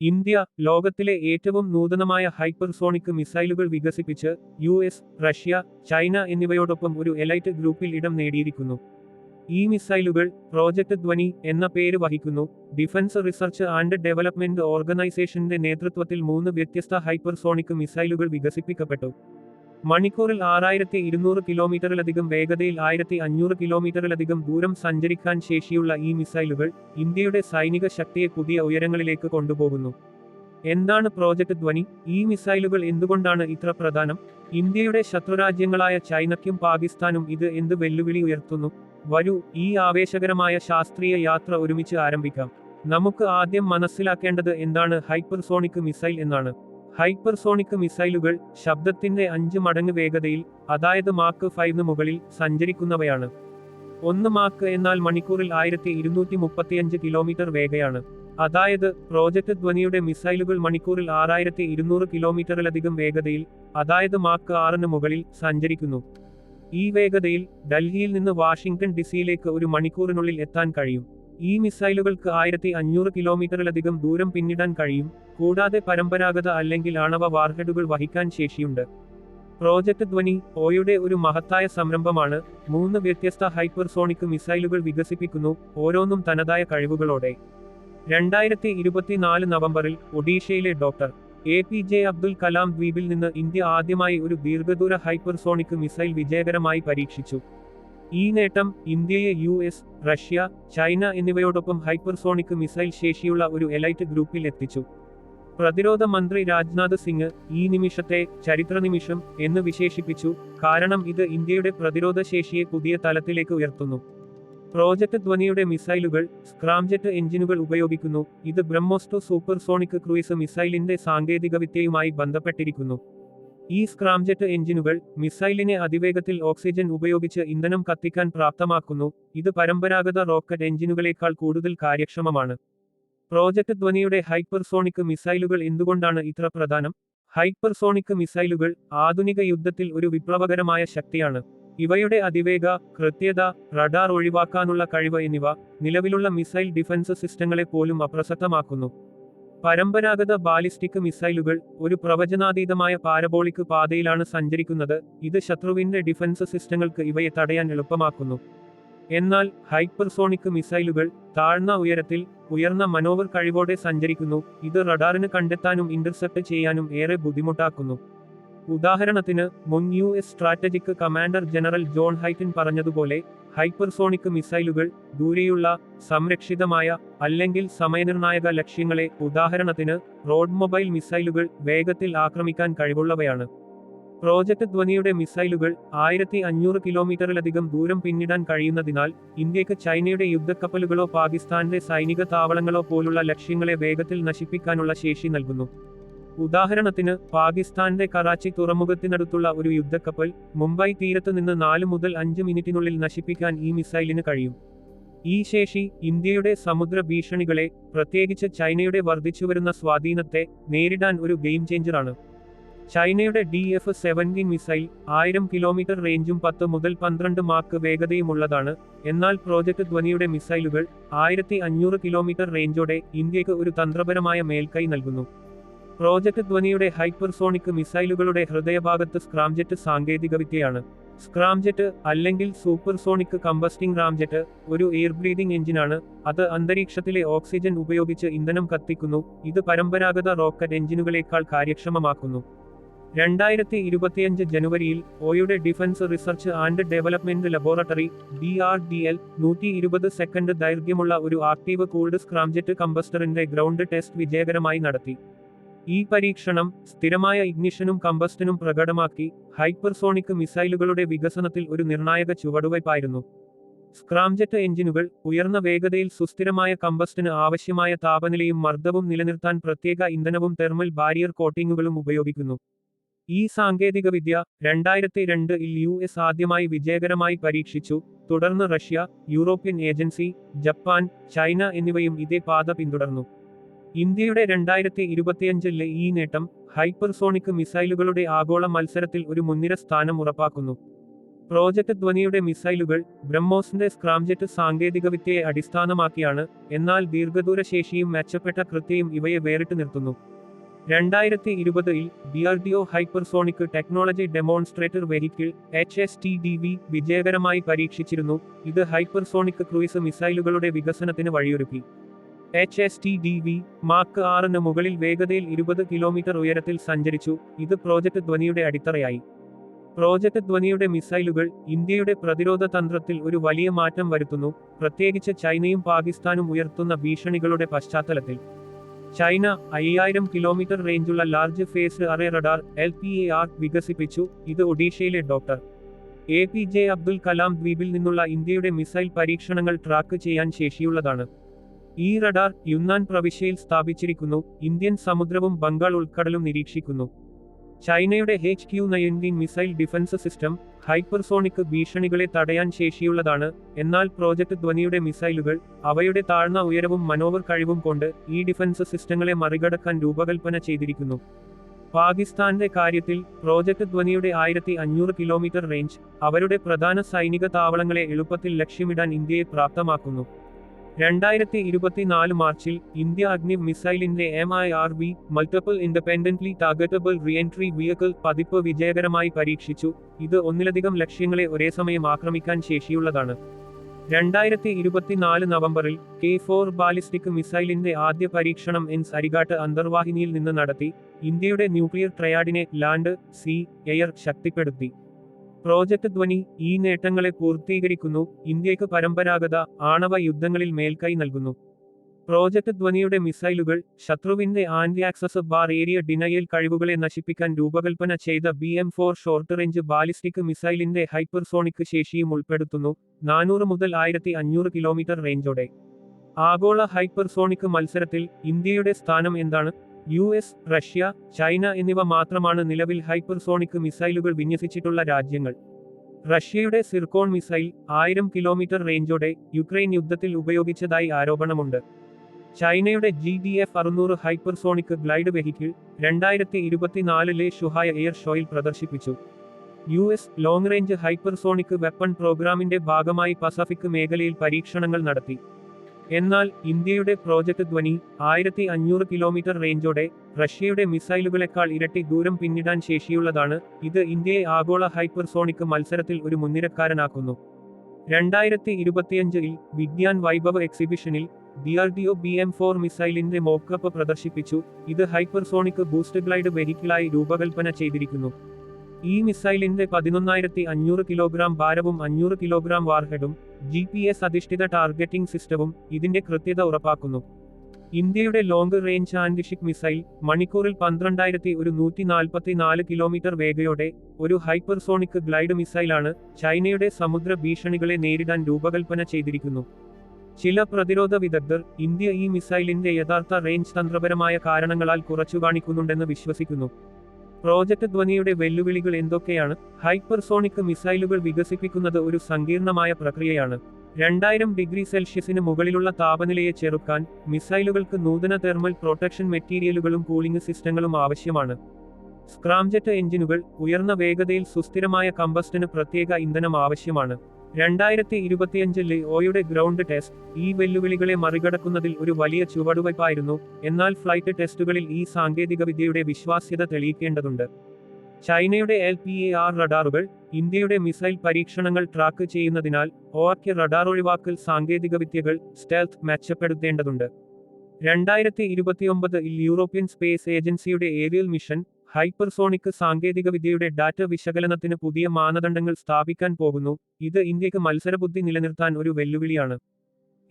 India ലോകത്തിലെ ഏറ്റവും നൂതനമായ ഹൈപ്പർസോണിക് മിസൈലുകൾ വികസിപ്പിച്ച് യു എസ് റഷ്യ ചൈന എന്നിവയോടൊപ്പം ഒരു എലൈറ്റ് ഗ്രൂപ്പിൽ ഇടം നേടിയിരിക്കുന്നു. ഈ മിസൈലുകൾ പ്രോജക്ട് ധ്വനി എന്ന പേര് വഹിക്കുന്നു. ഡിഫൻസ് റിസർച്ച് ആൻഡ് ഡെവലപ്മെന്റ് ഓർഗനൈസേഷന്റെ നേതൃത്വത്തിൽ മൂന്ന് വ്യത്യസ്ത ഹൈപ്പർസോണിക് മിസൈലുകൾ വികസിപ്പിക്കപ്പെട്ടു. മണിക്കൂറിൽ ആറായിരത്തി ഇരുന്നൂറ് കിലോമീറ്ററിലധികം വേഗതയിൽ ആയിരത്തി അഞ്ഞൂറ് കിലോമീറ്ററിലധികം ദൂരം സഞ്ചരിക്കാൻ ശേഷിയുള്ള ഈ മിസൈലുകൾ ഇന്ത്യയുടെ സൈനിക ശക്തിയെ പുതിയ ഉയരങ്ങളിലേക്ക് കൊണ്ടുപോകുന്നു. എന്താണ് പ്രോജക്ട് ധ്വനി? ഈ മിസൈലുകൾ എന്തുകൊണ്ടാണ് ഇത്ര പ്രധാനം? ഇന്ത്യയുടെ ശത്രുരാജ്യങ്ങളായ ചൈനയ്ക്കും പാകിസ്ഥാനും ഇത് എന്ത് വെല്ലുവിളി ഉയർത്തുന്നു? വരൂ ഈ ആവേശകരമായ ശാസ്ത്രീയ യാത്ര ഒരുമിച്ച് ആരംഭിക്കാം. നമുക്ക് ആദ്യം മനസ്സിലാക്കേണ്ടത് എന്താണ് ഹൈപ്പർസോണിക് മിസൈൽ എന്നാണ്. ഹൈപ്പർസോണിക് മിസൈലുകൾ ശബ്ദത്തിന്റെ അഞ്ച് മടങ്ങ് വേഗതയിൽ അതായത് മാക്ക് ഫൈവിന് മുകളിൽ സഞ്ചരിക്കുന്നവയാണ്. ഒന്ന് മാക്ക് എന്നാൽ മണിക്കൂറിൽ ആയിരത്തി ഇരുന്നൂറ്റി മുപ്പത്തിയഞ്ച് കിലോമീറ്റർ വേഗയാണ്. അതായത് പ്രോജക്ട് ധ്വനിയുടെ മിസൈലുകൾ മണിക്കൂറിൽ ആറായിരത്തി ഇരുന്നൂറ് കിലോമീറ്ററിലധികം വേഗതയിൽ അതായത് മാക്ക് ആറിന് മുകളിൽ സഞ്ചരിക്കുന്നു. ഈ വേഗതയിൽ ഡൽഹിയിൽ നിന്ന് വാഷിംഗ്ടൺ ഡിസിയിലേക്ക് ഒരു മണിക്കൂറിനുള്ളിൽ എത്താൻ കഴിയും. ഈ മിസൈലുകൾക്ക് ആയിരത്തി അഞ്ഞൂറ് കിലോമീറ്ററിലധികം ദൂരം പിന്നിടാൻ കഴിയും കൂടാതെ പരമ്പരാഗത അല്ലെങ്കിൽ ആണവ വാർഹെഡുകൾ വഹിക്കാൻ ശേഷിയുണ്ട്. പ്രോജക്ട് ധ്വനി ഓയുടെ ഒരു മഹത്തായ സംരംഭമാണ് മൂന്ന് വ്യത്യസ്ത ഹൈപ്പർസോണിക് മിസൈലുകൾ വികസിപ്പിക്കുന്നു ഓരോന്നും തനതായ കഴിവുകളോടെ. രണ്ടായിരത്തി ഇരുപത്തിനാല് നവംബറിൽ ഒഡീഷയിലെ doctor A. P. J. Abdul Kalam ദ്വീപിൽ നിന്ന് ഇന്ത്യ ആദ്യമായി ഒരു ദീർഘദൂര ഹൈപ്പർസോണിക് മിസൈൽ വിജയകരമായി പരീക്ഷിച്ചു. ഈ നേട്ടം ഇന്ത്യയെ യു എസ് റഷ്യ ചൈന എന്നിവയോടൊപ്പം ഹൈപ്പർസോണിക് മിസൈൽ ശേഷിയുള്ള ഒരു എലൈറ്റ് ഗ്രൂപ്പിൽ എത്തിച്ചു. പ്രതിരോധ മന്ത്രി രാജ്നാഥ് സിംഗ് ഈ നിമിഷത്തെ ചരിത്രനിമിഷം എന്ന് വിശേഷിപ്പിച്ചു കാരണം ഇത് ഇന്ത്യയുടെ പ്രതിരോധ ശേഷിയെ പുതിയ തലത്തിലേക്ക് ഉയർത്തുന്നു. പ്രോജക്ട് ധ്വനിയുടെ മിസൈലുകൾ സ്ക്രാംജെറ്റ് എഞ്ചിനുകൾ ഉപയോഗിക്കുന്നു ഇത് ബ്രഹ്മോസ്റ്റോ സൂപ്പർസോണിക് ക്രൂയിസ് മിസൈലിന്റെ സാങ്കേതികവിദ്യയുമായി ബന്ധപ്പെട്ടിരിക്കുന്നു. ഈ സ്ക്രാംജെറ്റ് എഞ്ചിനുകൾ മിസൈലിനെ അതിവേഗത്തിൽ ഓക്സിജൻ ഉപയോഗിച്ച് ഇന്ധനം കത്തിക്കാൻ പ്രാപ്തമാക്കുന്നു. ഇത് പരമ്പരാഗത റോക്കറ്റ് എഞ്ചിനുകളേക്കാൾ കൂടുതൽ കാര്യക്ഷമമാണ്. പ്രോജക്ട് ധ്വനിയുടെ ഹൈപ്പർസോണിക് മിസൈലുകൾ എന്തുകൊണ്ടാണ് ഇത്ര പ്രധാനം? ഹൈപ്പർസോണിക് മിസൈലുകൾ ആധുനിക യുദ്ധത്തിൽ ഒരു വിപ്ലവകരമായ ശക്തിയാണ്. ഇവയുടെ അതിവേഗ കൃത്യത റഡാർ ഒഴിവാക്കാനുള്ള കഴിവ് എന്നിവ നിലവിലുള്ള മിസൈൽ ഡിഫൻസ് സിസ്റ്റങ്ങളെ പോലും അപ്രസക്തമാക്കുന്നു. പരമ്പരാഗത ബാലിസ്റ്റിക് മിസൈലുകൾ ഒരു പ്രവചനാതീതമായ പാരബോളിക് പാതയിലാണ് സഞ്ചരിക്കുന്നത്. ഇത് ശത്രുവിന്റെ ഡിഫൻസ് സിസ്റ്റങ്ങൾക്ക് ഇവയെ തടയാൻ എളുപ്പമാക്കുന്നു. എന്നാൽ ഹൈപ്പർസോണിക് മിസൈലുകൾ താഴ്ന്ന ഉയരത്തിൽ ഉയർന്ന മനോവർ കഴിവോടെ സഞ്ചരിക്കുന്നു. ഇത് റഡാറിന് കണ്ടെത്താനും ഇന്റർസെപ്റ്റ് ചെയ്യാനും ഏറെ ബുദ്ധിമുട്ടാക്കുന്നു. ഉദാഹരണത്തിന് മുൻ U S strategic commander general John Hyten പറഞ്ഞതുപോലെ ഹൈപ്പർസോണിക് മിസൈലുകൾ ദൂരെയുള്ള സംരക്ഷിതമായ അല്ലെങ്കിൽ സമയനിർണായക ലക്ഷ്യങ്ങളെ ഉദാഹരണത്തിന് റോഡ് മൊബൈൽ മിസൈലുകൾ വേഗത്തിൽ ആക്രമിക്കാൻ കഴിവുള്ളവയാണ്. പ്രോജക്ട് ധ്വനിയുടെ മിസൈലുകൾ ആയിരത്തി അഞ്ഞൂറ് കിലോമീറ്ററിലധികം ദൂരം പിന്നിടാൻ കഴിയുന്നതിനാൽ ഇന്ത്യയ്ക്ക് ചൈനയുടെ യുദ്ധക്കപ്പലുകളോ പാകിസ്ഥാന്റെ സൈനിക താവളങ്ങളോ പോലുള്ള ലക്ഷ്യങ്ങളെ വേഗത്തിൽ നശിപ്പിക്കാനുള്ള ശേഷി നൽകുന്നു. ഉദാഹരണത്തിന് പാകിസ്ഥാന്റെ കറാച്ചി തുറമുഖത്തിനടുത്തുള്ള ഒരു യുദ്ധക്കപ്പൽ മുംബൈ തീരത്ത് നിന്ന് നാല് മുതൽ അഞ്ച് മിനിറ്റിനുള്ളിൽ നശിപ്പിക്കാൻ ഈ മിസൈലിന് കഴിയും. ഈ ശേഷി ഇന്ത്യയുടെ സമുദ്ര ഭീഷണികളെ പ്രത്യേകിച്ച് ചൈനയുടെ വർദ്ധിച്ചുവരുന്ന സ്വാധീനത്തെ നേരിടാൻ ഒരു ഗെയിം ചേഞ്ചറാണ്. ചൈനയുടെ ഡി എഫ് സെവന്റീൻ മിസൈൽ ആയിരം കിലോമീറ്റർ റേഞ്ചും പത്ത് മുതൽ പന്ത്രണ്ട് മാർക്ക് വേഗതയുമുള്ളതാണ്. എന്നാൽ പ്രോജക്ട് ധ്വനിയുടെ മിസൈലുകൾ ആയിരത്തി അഞ്ഞൂറ് കിലോമീറ്റർ റേഞ്ചോടെ ഇന്ത്യയ്ക്ക് ഒരു തന്ത്രപരമായ മേൽക്കൈ നൽകുന്നു. പ്രോജക്ട് ധ്വനിയുടെ ഹൈപ്പർസോണിക് മിസൈലുകളുടെ ഹൃദയഭാഗത്ത് സ്ക്രാംജെറ്റ് സാങ്കേതികവിദ്യയാണ്. സ്ക്രാംജെറ്റ് അല്ലെങ്കിൽ സൂപ്പർസോണിക് കമ്പസ്റ്റിംഗ് റാംജെറ്റ് ഒരു എയർ ബ്രീതിംഗ് എഞ്ചിനാണ്. അത് അന്തരീക്ഷത്തിലെ ഓക്സിജൻ ഉപയോഗിച്ച് ഇന്ധനം കത്തിക്കുന്നു. ഇത് പരമ്പരാഗത റോക്കറ്റ് എഞ്ചിനുകളേക്കാൾ കാര്യക്ഷമമാക്കുന്നു. രണ്ടായിരത്തി ഇരുപത്തിയഞ്ച് ജനുവരിയിൽ ഒയുടെ defence research and development laboratory D R D L നൂറ്റി ഇരുപത് സെക്കൻഡ് ദൈർഘ്യമുള്ള ഒരു ആക്റ്റീവ് കൂൾഡ് സ്ക്രാംജെറ്റ് കമ്പസ്റ്ററിന്റെ ഗ്രൗണ്ട് ടെസ്റ്റ് വിജയകരമായി നടത്തി. ഈ പരീക്ഷണം സ്ഥിരമായ ഇഗ്നിഷനും കമ്പസ്റ്റനും പ്രകടമാക്കി ഹൈപ്പർസോണിക് മിസൈലുകളുടെ വികസനത്തിൽ ഒരു നിർണായക ചുവടുവയ്പായിരുന്നു. സ്ക്രാംജെറ്റ് എഞ്ചിനുകൾ ഉയർന്ന വേഗതയിൽ സുസ്ഥിരമായ കമ്പസ്റ്റിന് ആവശ്യമായ താപനിലയും മർദ്ദവും നിലനിർത്താൻ പ്രത്യേക ഇന്ധനവും തെർമൽ ബാരിയർ കോട്ടിങ്ങുകളും ഉപയോഗിക്കുന്നു. ഈ സാങ്കേതികവിദ്യ രണ്ടായിരത്തി രണ്ടിൽ യു എസ് ആദ്യമായി വിജയകരമായി പരീക്ഷിച്ചു. തുടർന്ന് Russia European agency Japan China എന്നിവയും ഇതേ പാത പിന്തുടർന്നു. ഇന്ത്യയുടെ രണ്ടായിരത്തി ഇരുപത്തിയഞ്ചിലെ ഈ നേട്ടം ഹൈപ്പർസോണിക് മിസൈലുകളുടെ ആഗോള മത്സരത്തിൽ ഒരു മുൻനിര സ്ഥാനം ഉറപ്പാക്കുന്നു. പ്രോജക്ട് ധ്വനിയുടെ മിസൈലുകൾ ബ്രഹ്മോസിന്റെ സ്ക്രാംജെറ്റ് സാങ്കേതികവിദ്യയെ അടിസ്ഥാനമാക്കിയാണ് എന്നാൽ ദീർഘദൂര ശേഷിയും മെച്ചപ്പെട്ട കൃത്യയും ഇവയെ വേറിട്ട് നിർത്തുന്നു. രണ്ടായിരത്തി ഇരുപതിൽ DRDO hypersonic technology demonstrator vehicle H S T D V വിജയകരമായി പരീക്ഷിച്ചിരുന്നു. ഇത് ഹൈപ്പർസോണിക് ക്രൂയിസ് മിസൈലുകളുടെ വികസനത്തിന് വഴിയൊരുക്കി. H S T D V Mach ആറിന് മുകളിൽ വേഗതയിൽ ഇരുപത് കിലോമീറ്റർ ഉയരത്തിൽ സഞ്ചരിച്ചു. ഇത് പ്രോജക്ട് ധ്വനിയുടെ അടിത്തറയായി. പ്രോജക്ട് ധ്വനിയുടെ മിസൈലുകൾ ഇന്ത്യയുടെ പ്രതിരോധ തന്ത്രത്തിൽ ഒരു വലിയ മാറ്റം വരുത്തുന്നു. പ്രത്യേകിച്ച് ചൈനയും പാകിസ്ഥാനും ഉയർത്തുന്ന ഭീഷണികളുടെ പശ്ചാത്തലത്തിൽ. ചൈന അയ്യായിരം kilometre റേഞ്ചുള്ള large phase array radar L P A R വികസിപ്പിച്ചു. ഇത് ഒഡീഷയിലെ doctor A P J Abdul Kalam ദ്വീപിൽ നിന്നുള്ള ഇന്ത്യയുടെ മിസൈൽ പരീക്ഷണങ്ങൾ ട്രാക്ക് ചെയ്യാൻ ശേഷിയുള്ളതാണ്. ഈ റഡാർ യുന്നാൻ പ്രവിശ്യയിൽ സ്ഥാപിച്ചിരിക്കുന്നു ഇന്ത്യൻ സമുദ്രവും ബംഗാൾ ഉൾക്കടലും നിരീക്ഷിക്കുന്നു. ചൈനയുടെ H Q nineteen missile defence system hypersonic ഭീഷണികളെ തടയാൻ ശേഷിയുള്ളതാണ് എന്നാൽ പ്രോജക്ട് ധ്വനിയുടെ മിസൈലുകൾ അവയുടെ താഴ്ന്ന ഉയരവും മനോവർ കഴിവും കൊണ്ട് ഈ ഡിഫൻസ് സിസ്റ്റങ്ങളെ മറികടക്കാൻ രൂപകൽപ്പന ചെയ്തിരിക്കുന്നു. പാകിസ്ഥാന്റെ കാര്യത്തിൽ പ്രോജക്ട് ധ്വനിയുടെ ആയിരത്തി അഞ്ഞൂറ് കിലോമീറ്റർ റേഞ്ച് അവരുടെ പ്രധാന സൈനിക താവളങ്ങളെ എളുപ്പത്തിൽ ലക്ഷ്യമിടാൻ ഇന്ത്യയെ പ്രാപ്തമാക്കുന്നു. രണ്ടായിരത്തി ഇരുപത്തിനാല് മാർച്ചിൽ India Agni മിസൈലിന്റെ M I R B multiple independently targetable reentry vehicle പതിപ്പ് വിജയകരമായി പരീക്ഷിച്ചു. ഇത് ഒന്നിലധികം ലക്ഷ്യങ്ങളെ ഒരേ സമയം ആക്രമിക്കാൻ ശേഷിയുള്ളതാണ്. രണ്ടായിരത്തി ഇരുപത്തിനാല് നവംബറിൽ കെ ഫോർ ബാലിസ്റ്റിക് മിസൈലിന്റെ ആദ്യ പരീക്ഷണം എൻ സരികാട്ട് അന്തർവാഹിനിയിൽ നിന്ന് നടത്തി. ഇന്ത്യയുടെ ന്യൂക്ലിയർ ട്രയാഡിനെ ലാൻഡ് സി എയർ ശക്തിപ്പെടുത്തി. പ്രോജക്ട് ധ്വനി ഈ നേട്ടങ്ങളെ പൂർത്തീകരിക്കുന്നു. ഇന്ത്യയ്ക്ക് പരമ്പരാഗത ആണവ യുദ്ധങ്ങളിൽ മേൽക്കൈ നൽകുന്നു. പ്രോജക്ട് ധ്വനിയുടെ മിസൈലുകൾ ശത്രുവിന്റെ anti access bar area denial കഴിവുകളെ നശിപ്പിക്കാൻ രൂപകൽപ്പന ചെയ്ത B M four short range ballistic മിസൈലിന്റെ hypersonic ശേഷിയും ഉൾപ്പെടുത്തുന്നു. നാനൂറ് മുതൽ ആയിരത്തി അഞ്ഞൂറ് കിലോമീറ്റർ റേഞ്ചോടെ. ആഗോള ഹൈപ്പർസോണിക് മത്സരത്തിൽ ഇന്ത്യയുടെ സ്ഥാനം എന്താണ്? യു എസ് റഷ്യ ചൈന എന്നിവ മാത്രമാണ് നിലവിൽ ഹൈപ്പർസോണിക് മിസൈലുകൾ വിന്യസിച്ചിട്ടുള്ള രാജ്യങ്ങൾ. റഷ്യയുടെ സിർക്കോൺ മിസൈൽ ആയിരം കിലോമീറ്റർ റേഞ്ചോടെ യുക്രൈൻ യുദ്ധത്തിൽ ഉപയോഗിച്ചതായി ആരോപണമുണ്ട്. ചൈനയുടെ ജി ഡി എഫ് അറുന്നൂറ് ഹൈപ്പർസോണിക് ഗ്ലൈഡ് വെഹിക്കിൾ രണ്ടായിരത്തി ഇരുപത്തിനാലിലെ ഷുഹായ എയർ ഷോയിൽ പ്രദർശിപ്പിച്ചു. U S long range hypersonic weapon പ്രോഗ്രാമിന്റെ ഭാഗമായി പസഫിക് മേഖലയിൽ പരീക്ഷണങ്ങൾ നടത്തി. എന്നാൽ ഇന്ത്യയുടെ പ്രോജക്ട് ധ്വനി ആയിരത്തി അഞ്ഞൂറ് കിലോമീറ്റർ റേഞ്ചോടെ റഷ്യയുടെ മിസൈലുകളെക്കാൾ ഇരട്ടി ദൂരം പിന്നിടാൻ ശേഷിയുള്ളതാണ്. ഇത് ഇന്ത്യയെ ആഗോള ഹൈപ്പർസോണിക് മത്സരത്തിൽ ഒരു മുൻനിരക്കാരനാക്കുന്നു. രണ്ടായിരത്തി ഇരുപത്തിയഞ്ചിൽ Vigyan Vaibhav എക്സിബിഷനിൽ D R D O B M four മിസൈലിന്റെ mockup പ്രദർശിപ്പിച്ചു. ഇത് ഹൈപ്പർസോണിക് ബൂസ്റ്റ് ഗ്ലൈഡ് വെഹിക്കിളായി രൂപകൽപ്പന ചെയ്തിരിക്കുന്നു. ഈ മിസൈലിന്റെ പതിനൊന്നായിരത്തി അഞ്ഞൂറ് കിലോഗ്രാം ഭാരവും അഞ്ഞൂറ് കിലോഗ്രാം വാർഹെഡും ജി പി എസ് അധിഷ്ഠിത ടാർഗറ്റിംഗ് സിസ്റ്റവും ഇതിന്റെ കൃത്യത ഉറപ്പാക്കുന്നു. ഇന്ത്യയുടെ ലോങ് റേഞ്ച് ആന്റിഷിക് മിസൈൽ മണിക്കൂറിൽ പന്ത്രണ്ടായിരത്തി ഒരു നൂറ്റി നാൽപ്പത്തി നാല് കിലോമീറ്റർ വേഗയോടെ ഒരു ഹൈപ്പർസോണിക് ഗ്ലൈഡ് മിസൈലാണ് ചൈനയുടെ സമുദ്ര ഭീഷണികളെ നേരിടാൻ രൂപകൽപ്പന ചെയ്തിരിക്കുന്നു. ചില പ്രതിരോധ വിദഗ്ധർ ഇന്ത്യ ഈ മിസൈലിന്റെ യഥാർത്ഥ റേഞ്ച് തന്ത്രപരമായ കാരണങ്ങളാൽ കുറച്ചു കാണിക്കുന്നുണ്ടെന്ന് വിശ്വസിക്കുന്നു. പ്രോജക്ട് ധ്വനിയുടെ വെല്ലുവിളികൾ എന്തൊക്കെയാണ്? ഹൈപ്പർസോണിക് മിസൈലുകൾ വികസിപ്പിക്കുന്നത് ഒരു സങ്കീർണമായ പ്രക്രിയയാണ്. രണ്ടായിരം ഡിഗ്രി സെൽഷ്യസിന് മുകളിലുള്ള താപനിലയെ ചെറുക്കാൻ മിസൈലുകൾക്ക് നൂതന തെർമൽ പ്രൊട്ടക്ഷൻ മെറ്റീരിയലുകളും കൂളിംഗ് സിസ്റ്റങ്ങളും ആവശ്യമാണ്. സ്ക്രാംജെറ്റ് എഞ്ചിനുകൾ ഉയർന്ന വേഗതയിൽ സുസ്ഥിരമായ കമ്പസ്റ്റന് പ്രത്യേക ഇന്ധനം ആവശ്യമാണ്. രണ്ടായിരത്തി ഇരുപത്തിയഞ്ചിലെ ഓയുടെ ഗ്രൗണ്ട് ടെസ്റ്റ് ഈ വെല്ലുവിളികളെ മറികടക്കുന്നതിൽ ഒരു വലിയ ചുവടുവയ്പായിരുന്നു. എന്നാൽ ഫ്ലൈറ്റ് ടെസ്റ്റുകളിൽ ഈ സാങ്കേതികവിദ്യയുടെ വിശ്വാസ്യത തെളിയിക്കേണ്ടതുണ്ട്. ചൈനയുടെ എൽ പി എ ആർ റഡാറുകൾ ഇന്ത്യയുടെ മിസൈൽ പരീക്ഷണങ്ങൾ ട്രാക്ക് ചെയ്യുന്നതിനാൽ ഓർക്ക് റഡാർ ഒഴിവാക്കൽ സാങ്കേതികവിദ്യകൾ സ്റ്റെൽത്ത് മെച്ചപ്പെടുത്തേണ്ടതുണ്ട്. രണ്ടായിരത്തി ഇരുപത്തിയൊമ്പതിൽ യൂറോപ്യൻ സ്പേസ് ഏജൻസിയുടെ ഏരിയൽ മിഷൻ ഹൈപ്പർസോണിക് സാങ്കേതികവിദ്യയുടെ ഡാറ്റ വിശകലനത്തിന് പുതിയ മാനദണ്ഡങ്ങൾ സ്ഥാപിക്കാൻ പോകുന്നു. ഇത് ഇന്ത്യയ്ക്ക് മത്സരബുദ്ധി നിലനിർത്താൻ ഒരു വെല്ലുവിളിയാണ്.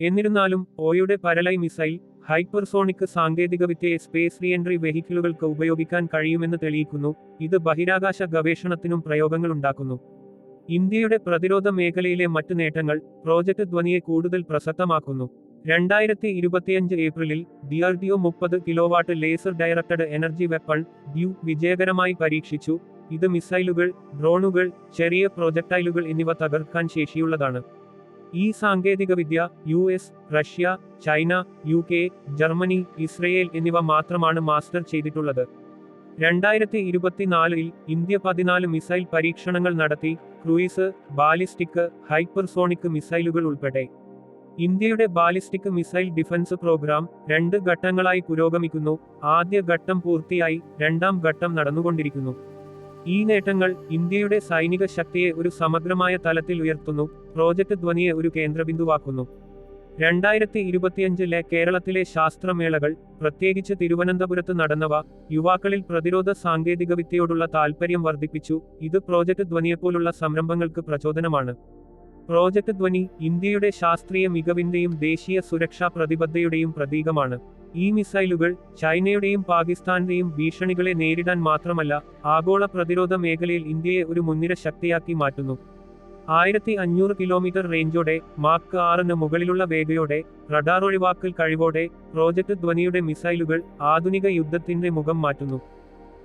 എന്നിരുന്നാലും ഓയുടെ പരലൈ മിസൈൽ ഹൈപ്പർസോണിക് സാങ്കേതികവിദ്യയെ സ്പേസ് റീഎൻട്രി വെഹിക്കിളുകൾക്ക് ഉപയോഗിക്കാൻ കഴിയുമെന്ന് തെളിയിക്കുന്നു. ഇത് ബഹിരാകാശ ഗവേഷണത്തിനും പ്രയോഗങ്ങളുണ്ടാക്കുന്നു ഇന്ത്യയുടെ പ്രതിരോധ മേഖലയിലെ മറ്റ് നേട്ടങ്ങൾ പ്രോജക്ട് ധ്വനിയെ കൂടുതൽ പ്രസക്തമാക്കുന്നു. രണ്ടായിരത്തി ഇരുപത്തിയഞ്ച് ഏപ്രിലിൽ ഡി ആർ ഡി ഒ മുപ്പത് kilowatt laser directed energy weapon due വിജയകരമായി പരീക്ഷിച്ചു. ഇത് മിസൈലുകൾ ഡ്രോണുകൾ ചെറിയ പ്രൊജക്ടൈലുകൾ എന്നിവ തകർക്കാൻ ശേഷിയുള്ളതാണ്. ഈ സാങ്കേതികവിദ്യ U S Russia China U K Germany Israel എന്നിവ മാത്രമാണ് മാസ്റ്റർ ചെയ്തിട്ടുള്ളത്. രണ്ടായിരത്തി ഇരുപത്തിനാലിൽ ഇന്ത്യ പതിനാല് മിസൈൽ പരീക്ഷണങ്ങൾ നടത്തി ക്രൂയിസ് ബാലിസ്റ്റിക് ഹൈപ്പർസോണിക് മിസൈലുകൾ ഉൾപ്പെടെ. ഇന്ത്യയുടെ ബാലിസ്റ്റിക് മിസൈൽ ഡിഫൻസ് പ്രോഗ്രാം രണ്ട് ഘട്ടങ്ങളായി പുരോഗമിക്കുന്നു. ആദ്യ ഘട്ടം പൂർത്തിയായി രണ്ടാം ഘട്ടം നടന്നുകൊണ്ടിരിക്കുന്നു. ഈ നേട്ടങ്ങൾ ഇന്ത്യയുടെ സൈനിക ശക്തിയെ ഒരു സമഗ്രമായ തലത്തിൽ ഉയർത്തുന്നു. പ്രോജക്ട് ധ്വനിയെ ഒരു കേന്ദ്രബിന്ദുവാക്കുന്നു. രണ്ടായിരത്തി ഇരുപത്തിയഞ്ചിലെ കേരളത്തിലെ ശാസ്ത്രമേളകൾ പ്രത്യേകിച്ച് തിരുവനന്തപുരത്ത് നടന്നവ യുവാക്കളിൽ പ്രതിരോധ സാങ്കേതികവിദ്യയോടുള്ള താൽപ്പര്യം വർദ്ധിപ്പിച്ചു. ഇത് പ്രോജക്ട് ധ്വനിയെപ്പോലുള്ള സംരംഭങ്ങൾക്ക് പ്രചോദനമാണ്. പ്രോജക്ട് ധ്വനി ഇന്ത്യയുടെ ശാസ്ത്രീയ മികവിന്റെയും ദേശീയ സുരക്ഷാ പ്രതിബദ്ധതയുടെയും പ്രതീകമാണ്. ഈ മിസൈലുകൾ ചൈനയുടെയും പാകിസ്ഥാന്റെയും ഭീഷണികളെ നേരിടാൻ മാത്രമല്ല ആഗോള പ്രതിരോധ മേഖലയിൽ ഇന്ത്യയെ ഒരു മുൻനിര ശക്തിയാക്കി മാറ്റുന്നു. ആയിരത്തി അഞ്ഞൂറ് കിലോമീറ്റർ റേഞ്ചോടെ മാർക്ക് ആറിന് മുകളിലുള്ള വേഗയോടെ റഡാർ ഒഴിവാക്കൽ കഴിവോടെ പ്രോജക്ട് ധ്വനിയുടെ മിസൈലുകൾ ആധുനിക യുദ്ധത്തിന്റെ മുഖം മാറ്റുന്നു.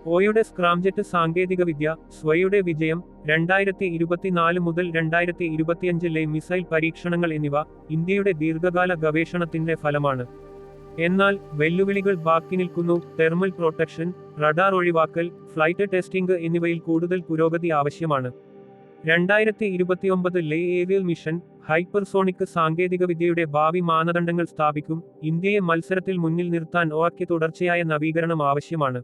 ഓയുടെ സ്ക്രാംജെറ്റ് സാങ്കേതികവിദ്യ സ്വയുടെ വിജയം രണ്ടായിരത്തി ഇരുപത്തിനാല് മുതൽ രണ്ടായിരത്തി ഇരുപത്തിയഞ്ചിലെ മിസൈൽ പരീക്ഷണങ്ങൾ എന്നിവ ഇന്ത്യയുടെ ദീർഘകാല ഗവേഷണത്തിന്റെ ഫലമാണ്. എന്നാൽ വെല്ലുവിളികൾ ബാക്കി നിൽക്കുന്നു. തെർമൽ പ്രൊട്ടക്ഷൻ റഡാർ ഒഴിവാക്കൽ ഫ്ലൈറ്റ് ടെസ്റ്റിംഗ് എന്നിവയിൽ കൂടുതൽ പുരോഗതി ആവശ്യമാണ്. രണ്ടായിരത്തി ഇരുപത്തിയൊമ്പത് ലേ ഏരിയൽ മിഷൻ ഹൈപ്പർസോണിക് സാങ്കേതികവിദ്യയുടെ ഭാവി മാനദണ്ഡങ്ങൾ സ്ഥാപിക്കും. ഇന്ത്യയെ മത്സരത്തിൽ മുന്നിൽ നിർത്താൻ ഓക്കെ തുടർച്ചയായ നവീകരണം ആവശ്യമാണ്.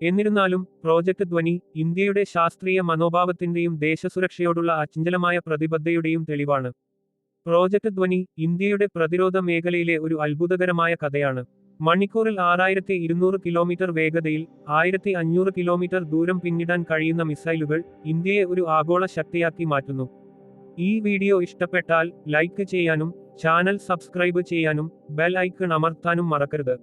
എന്നിരുന്നാലും പ്രോജക്ട് ധ്വനി ഇന്ത്യയുടെ ശാസ്ത്രീയ മനോഭാവത്തിന്റെയും ദേശസുരക്ഷയോടുള്ള അചഞ്ചലമായ പ്രതിബദ്ധതയുടെയും തെളിവാണ്. പ്രോജക്ട് ധ്വനി ഇന്ത്യയുടെ പ്രതിരോധ മേഖലയിലെ ഒരു അത്ഭുതകരമായ കഥയാണ്. മണിക്കൂറിൽ ആറായിരത്തി ഇരുന്നൂറ് കിലോമീറ്റർ വേഗതയിൽ ആയിരത്തി അഞ്ഞൂറ് കിലോമീറ്റർ ദൂരം പിന്നിടാൻ കഴിയുന്ന മിസൈലുകൾ ഇന്ത്യയെ ഒരു ആഗോള ശക്തിയാക്കി മാറ്റുന്നു. ഈ വീഡിയോ ഇഷ്ടപ്പെട്ടാൽ ലൈക്ക് ചെയ്യാനും ചാനൽ സബ്സ്ക്രൈബ് ചെയ്യാനും ബെൽ ഐക്കൺ അമർത്താനും മറക്കരുത്.